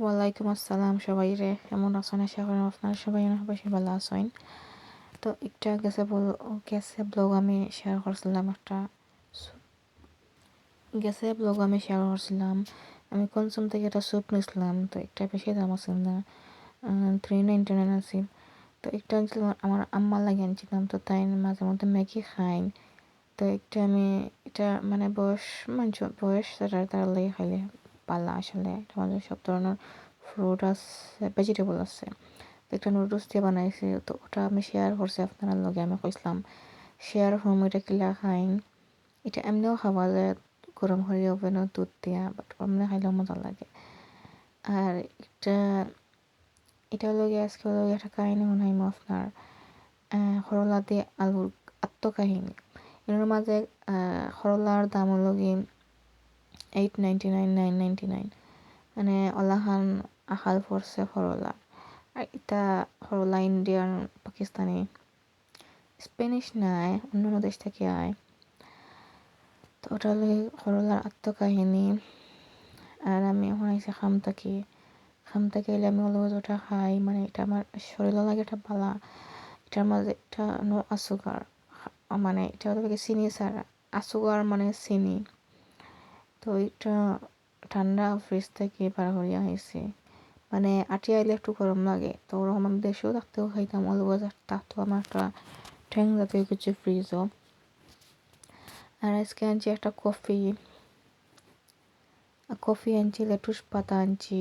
ওয়ালাইকুম আসসালাম সবাই রে। কেমন আছেন? আশা করি আপনারা সবাই বেশি ভালো আছেন। তো একটা গেছে গেছে ব্লগ আমি শেয়ার করছিলাম একটা। গেছে ব্লগ আমি শেয়ার করছিলাম। আমি কনসুম থেকে একটা স্যুপ নিয়েছিলাম তো একটা বেশি দাম আছে না। থ্রি নাইনটি নাইন আছে। তো একটা আমার আম্মা লাগে আনছিলাম, তো তাই মাঝে মধ্যে ম্যাগি খাই। তো একটা আমি, এটা মানে বয়স, মানুষ বয়স, তারা, তার লাগে খাইলে। পালা আসলে। মানে সব ধরনের ফ্রুট আছে ভেজিটেবল আছে। একটা নুডলস দিয়ে বানাইছি, তো ওটা আমি শেয়ার করছি আপনার লগে। আমি কইসলাম শেয়ার হোম এটা কিলা খাইন এটা এমনিও খাওয়া যায়, গরম করে ওভেনও দুধ দিয়া বাট এমনি খাইলেও মজা লাগে। আর এটা এটা লগে, আজকে লগে একটা কাহিনী শুনাইম আপনার সরলা দিয়ে আলুর আত্মকাহিনী। এর মাঝে সরলার দাম লগে eight nine nine ninety nine মানে অলাহান আহাল পড়ছে সরলা আর এটা সরলা ইন্ডিয়ান, পাকিস্তানি। স্প্যানিশ নাই অন্য দেশ থেকে আয়। তো ওটা হলে সরলার আত্মকাহিনী। আর আমি এখন আইসি খাম থাকি খাম থাকি এলে আমি অলওয়েজ ওটা খাই। মানে এটা আমার শরীরের লাগে, এটা পালা এটার মাঝে এটা নো আসুগার মানে এটা হলো চিনি ছাড়া আসুগার মানে চিনি। তো এটা ঠান্ডা ফ্রিজ থেকে বার করিয়া হয়েছে মানে আটি আইলে একটু গরম লাগে। তো ওরকম আমি দেশেও থাকতেও খাইতাম, অলওয়েজ থাকতো আমার একটা ঠ্যাং জাতীয় কিছু ফ্রিজও আর আজকে আনছি একটা কফি। কফি আনছি, লেটুস পাতা আনছি।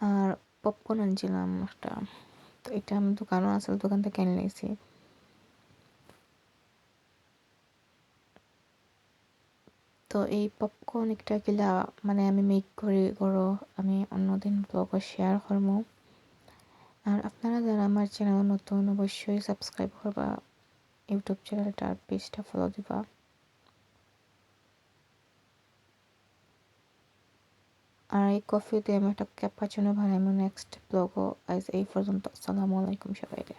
আর পপকর্ন আনছিলাম একটা। তো এটা আমি দোকানও আসলে দোকান থেকে এনে নিয়েছি তো এই পপকর্ন একটা গিলা মানে আমি মেক করি, করো, আমি অন্যদিন ব্লগও শেয়ার করব আর আপনারা যারা আমার চ্যানেল নতুন, অবশ্যই সাবস্ক্রাইব করবা, ইউটিউব চ্যানেলটার পেজটা ফলো দিবা। আর এই কফি দিয়ে আমি একটা ক্যাপাচিনো বানাইবো নেক্সট ব্লগও আজ এই পর্যন্ত, আসসালামু আলাইকুম সবাইকে।